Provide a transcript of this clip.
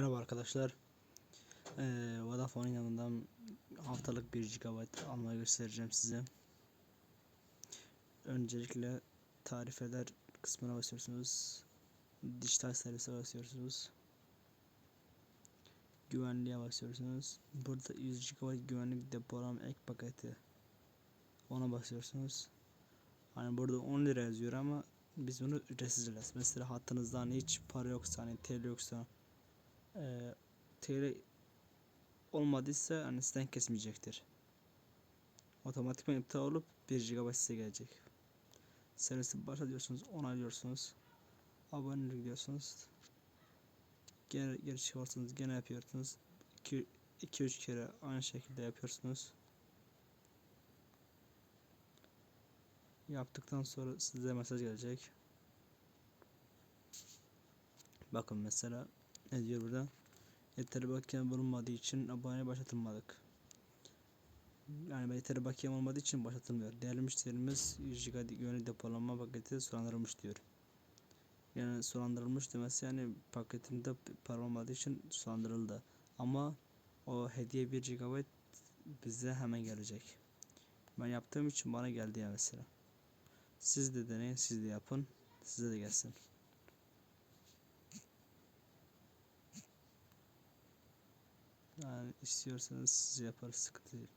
Merhaba arkadaşlar. Ee, Vodafone'un yanından haftalık 1 GB almayı göstereceğim size. Öncelikle tarifeler kısmına basıyorsunuz. Dijital servise basıyorsunuz. Güvenliğe basıyorsunuz. Burada 100 GB güvenlik depolama ek paketi. Ona basıyorsunuz. Hani burada 10 lira yazıyor ama biz bunu ücretsiz alacağız. Mesela hattınızda hani hiç para yoksa hani TL yoksa e, olmadıysa hani sizden kesmeyecektir. Otomatikman iptal olup 1 GB size gelecek. Servisi başla diyorsunuz, onaylıyorsunuz. Abonelik diyorsunuz. Gene geri çıkarsınız, gene yapıyorsunuz. 2-3 kere aynı şekilde yapıyorsunuz. Yaptıktan sonra size mesaj gelecek. Bakın mesela ne diyor burada? Yeteri bakiyem bulunmadığı için abone başlatılmadık. Yani yeteri bakiyem olmadığı için başlatılmıyor. Değerli müşterimiz 100 GB güvenlik depolama paketi sulandırılmış diyor. Yani sulandırılmış demesi yani paketimde para olmadığı için sulandırıldı. Ama o hediye 1 GB bize hemen gelecek. Ben yaptığım için bana geldi ya mesela. Siz de deneyin, siz de yapın. Size de gelsin. Yani istiyorsanız siz yaparız sıkıntı değil.